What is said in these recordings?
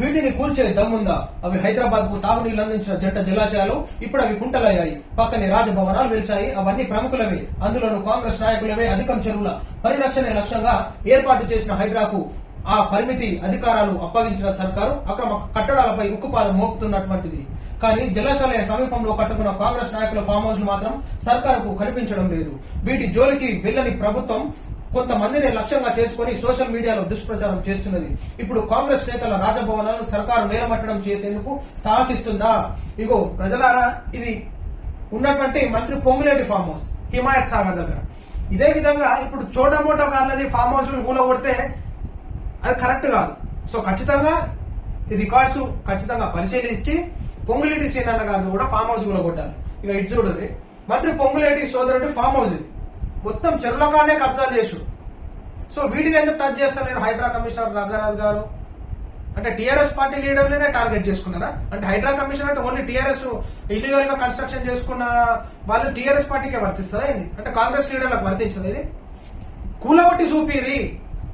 వీటిని కూల్చే దమ్ముందా? అవి హైదరాబాద్కు తాగునీళ్ళు అందించిన జంట జలాశయాలు ఇప్పుడు అవి కుంటలయ్యాయి. పక్కనే రాజభవనాలు వెలిచాయి అవన్నీ ప్రముఖులవే. అందులోనూ కాంగ్రెస్ నాయకులవే అధికం చెరువుల పరిరక్షణ లక్ష్యంగా ఏర్పాటు చేసిన హైడ్రాకు ఆ పరిమితి అధికారాలు అప్పగించిన సర్కారు అక్రమ కట్టడాలపై ఉక్కుపాదం మోపుతున్నటువంటిది. కానీ జలాశయాల సమీపంలో కట్టుకున్న కాంగ్రెస్ నాయకుల ఫామ్ హౌస్ మాత్రం సర్కారుకు కనిపించడం లేదు. వీటి జోలికి వెళ్ళని ప్రభుత్వం కొంతమందిని లక్ష్యంగా చేసుకుని సోషల్ మీడియాలో దుష్ప్రచారం చేస్తున్నది. ఇప్పుడు కాంగ్రెస్ నేతల రాజభవనాలను సర్కారు నేలమట్టడం చేసేందుకు సాహసిస్తుందా? ఇగో ప్రజలారా ఇది ఉన్నటువంటి మంత్రి పొంగులేటి ఫామ్ హౌస్ హిమాయత్ సాగర్ దగ్గర. ఇదే విధంగా ఇప్పుడు చోటమోటో కాళ్ళది ఫామ్ హౌస్ కొడితే అది కరెక్ట్ కాదు. సో ఖచ్చితంగా రికార్డ్స్ ఖచ్చితంగా పరిశీలించి పొంగులేటి సీనన్న గారిని కూడా ఫామ్ హౌస్ కొట్టాలి ఇక ఇది చూడండి. మంత్రి పొంగులేటి సోదరుడు ఫామ్ హౌస్ ఇది. మొత్తం చెరులకానే కబ్జాలు చేసు సో వీటిని ఎందుకు టచ్ చేస్తలేరు హైడ్రా కమిషనర్ రంగనాథ్ గారు? అంటే టీఆర్ఎస్ పార్టీ లీడర్లనే టార్గెట్ చేసుకున్నారా? అంటే హైడ్రా కమిషన్ అంటే ఓన్లీ టీఆర్ఎస్ ఇల్లీగల్గా కన్స్ట్రక్షన్ చేసుకున్న వాళ్ళు టీఆర్ఎస్ పార్టీకే వర్తిస్తుందా ఇది అంటే కాంగ్రెస్ లీడర్లకు వర్తించదు ఇది? కూలగొట్టి చూపిరి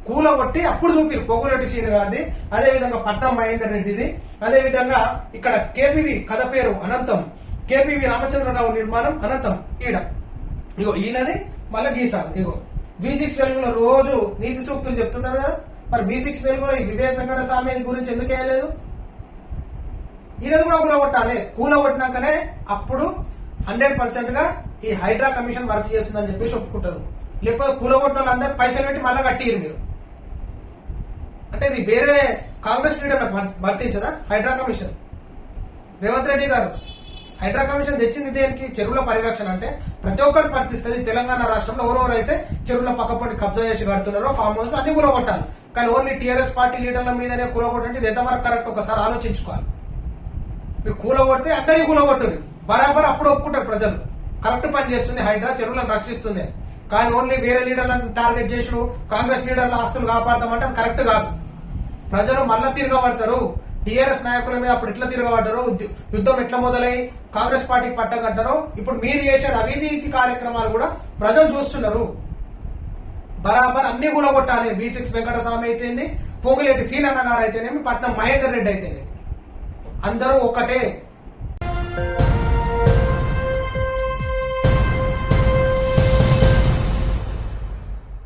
కూలగొట్టి అప్పుడు చూపిరు పొగులొట్టి సీన్ గారిది. అదే విధంగా పట్టం మహేందర్ రెడ్డిది. అదే విధంగా ఇక్కడ కేపీవి కథ పేరు అనంతం. కేపీవి రామచంద్రరావు నిర్మాణం అనంతం. ఈడ. ఇగో ఈయనది. మళ్ళీ గీసాలి ఇగో బి సిక్స్ వెలుగులో రోజు నీతి సూక్తులు చెప్తుంటారు కదా. మరి బి సిక్స్ వెలుగులో ఈ వివేక వెంకట స్వామి గురించి ఎందుకు వేయలేదు? ఈరోజు కూడా కూలగొట్టాలి కూలగొట్టినాకనే అప్పుడు హండ్రెడ్ పర్సెంట్గా ఈ హైడ్రా కమిషన్ వర్క్ చేస్తుందని చెప్పేసి ఒప్పుకుంటారు. లేకపోతే కూలగొట్టిన వాళ్ళందరూ పైసలు పెట్టి మళ్ళీ కట్టిరు మీరు. అంటే ఇది వేరే కాంగ్రెస్ లీడర్లకు వర్తించదా? Hydra commission. Revanth Reddy garu. Hydra commission తెచ్చింది దేనికి? చెరువుల పరిరక్షణ అంటే ప్రతి ఒక్కరికి వర్తిస్తుంది తెలంగాణ రాష్ట్రంలో ఎవరెవరు అయితే చెరువుల పక్కపొంటి కబ్జా చేసి కడుతున్నారో ఫామ్ హౌస్ అన్ని కూలగొట్టాలి. కానీ ఓన్లీ టీఆర్ఎస్ పార్టీ లీడర్ల మీదనే కూలగొట్టండి ఇది ఎంతవరకు కరెక్ట్ ఒకసారి ఆలోచించుకోవాలి. మీరు కూలగొడితే అందరినీ కూలగొట్టరు బరాబర్ అప్పుడు ఒప్పుకుంటారు ప్రజలు. కరెక్ట్ పని చేస్తుంది హైడ్రా చెరువులను రక్షిస్తుంది. కానీ ఓన్లీ వేరే లీడర్లను టార్గెట్ చేసి కాంగ్రెస్ లీడర్ల ఆస్తులు కాపాడతామంటే అది కరెక్ట్ కాదు. ప్రజలు మళ్ళా తిరగబడతారు. టీఆర్ఎస్ నాయకుల మీద అప్పుడు ఎట్లా తిరగబడ్డారో యుద్ధ- యుద్ధం ఎట్లా మొదలై కాంగ్రెస్ పార్టీ పట్టగట్టారో ఇప్పుడు మీరు చేసే అవినీతి కార్యక్రమాలు కూడా ప్రజలు చూస్తున్నారు. బరాబర్ అన్ని కూడా కొట్టాలి బి సిక్స్ వెంకటస్వామి అయితేంది పొంగులేటి సీనన్న గారు అయితేనేమి పట్నం మహేందర్ రెడ్డి అయితేనే. అందరూ ఒక్కటే.